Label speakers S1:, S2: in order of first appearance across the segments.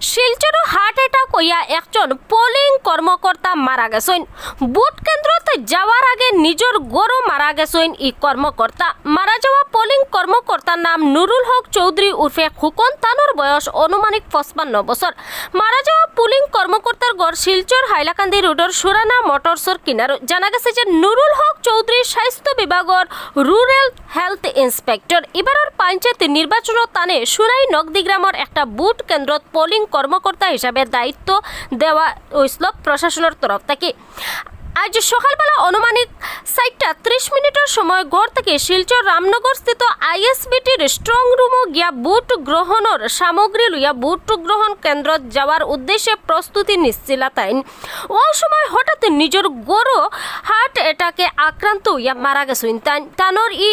S1: শিলচরও heart attack হইয়া একজন polling কর্মকর্তা মারা গেছেন। বুট কেন্দ্রতে যাওয়ার আগে নিজের গরু মারা গেছেন ই কর্মকর্তা মারা যাওয়া পোলিং কর্মকর্তার নাম নুরুল হক চৌধুরী উর্ফে খুকন তানুর বয়স অনুমানিক পঁচপান্ন বছর মারা যাওয়া পোলিং কর্মকর্তার গড় শিলচর, হাইলাকান্দি রোডর সুরানা মোটরসর কিনার জানা গেছে যে নুরুল হক চৌধুরী স্বাস্থ্য বিভাগের রুরাল হেলথ ইন্সপেক্টর। এবারের পঞ্চায়েত নির্বাচন তানে সুরাই নগদিগ্রামের একটা বুট কেন্দ্রত পোলিং কর্মকর্তা হিসাবে দায়িত্ব দেওয়া হয়েছিল প্রশাসনের তরফ থেকে। আজ সকালবেলা অনুমানিক সাইটটা ত্রিশ মিনিটের সময় গড় থেকে শিলচর রামনগর স্থিত আইএসবিটির স্ট্রং রুমও গিয়া বুট গ্রহণের সামগ্রী লইয়া বুট গ্রহণ কেন্দ্রত যাওয়ার উদ্দেশ্যে প্রস্তুতি নিচ্ছিল তাইন ও সময় হঠাৎ নিজের গরু হার্ট এটাকে আক্রান্ত হইয়া মারা গেছেন। তানোর ই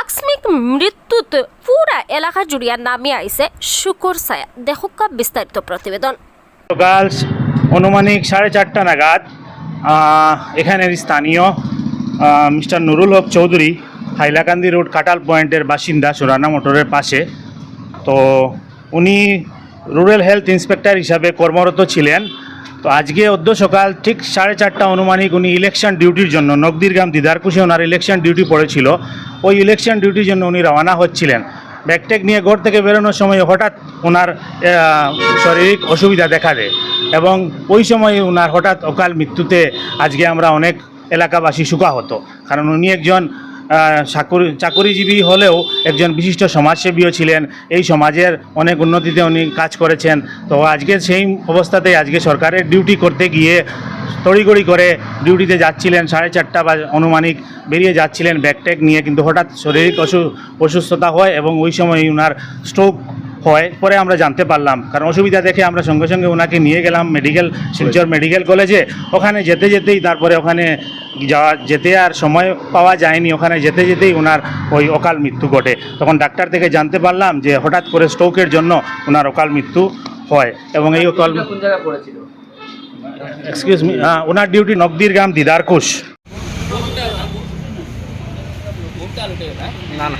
S1: আকস্মিক মৃত্যুত পুরা এলাকা জুড়িয়া নামিয়ে আইছে। শুকর ছায়া। দেখুকা বিস্তারিত প্রতিবেদন।
S2: অনুমানিক সাড়ে চারটা নাগাদ এখানের স্থানীয় মিস্টার নুরুল হক চৌধুরী, হাইলাকান্দি রোড কাটাল পয়েন্টের বাসিন্দা সুরানা মোটরের পাশে। তো উনি রুরাল হেলথ ইন্সপেক্টর হিসাবে কর্মরত ছিলেন। তো আজকে অদ্য সকাল ঠিক সাড়ে চারটা অনুমানিক উনি ইলেকশন ডিউটির জন্য নগদিরগ্রাম দিদারকুশে ওনার ইলেকশন ডিউটি পড়েছিল। ওই ইলেকশন ডিউটির জন্য উনি রওনা হচ্ছিলেন। ব্যাকটেক নিয়ে ঘর থেকে বেরোনোর সময় হঠাৎ ওনার শারীরিক অসুবিধা দেখা দেয়। এবং ওই সময় ওনার হঠাৎ অকাল মৃত্যুতে আজকে আমরা অনেক এলাকাবাসী সুখাহত কারণ উনি একজন চাকুরি চাকুরিজীবী হলেও একজন বিশিষ্ট সমাজসেবীও ছিলেন। এই সমাজের অনেক উন্নতিতে উনি কাজ করেছেন। তো আজকে সেই অবস্থাতে আজকে সরকারের ডিউটি করতে গিয়ে তড়িগড়ি করে ডিউটিতে যাচ্ছিলেন, সাড়ে চারটা বা অনুমানিক বেরিয়ে যাচ্ছিলেন ব্যাকটেক নিয়ে। কিন্তু হঠাৎ শারীরিক অসু, অসুস্থতা হয় এবং ওই সময় উনার স্ট্রোক হয় পরে আমরা জানতে পারলাম। কারণ অসুবিধা দেখে আমরা সঙ্গে সঙ্গে ওনাকে নিয়ে গেলাম মেডিকেল শিলচর মেডিকেল কলেজে। ওখানে যেতে যেতেই তারপরে ওখানে যাওয়া যেতে আর সময় পাওয়া যায়নি। ওখানে যেতে যেতেই ওনার ওই অকাল মৃত্যু ঘটে। তখন ডাক্তার থেকে জানতে পারলাম যে হঠাৎ করে স্ট্রোকের জন্য ওনার অকাল মৃত্যু হয় এবং এই অকাল এক্সকিউজ মি হ্যাঁ ওনার ডিউটি নকদির গ্রাম দিদারকুশ।
S3: না না।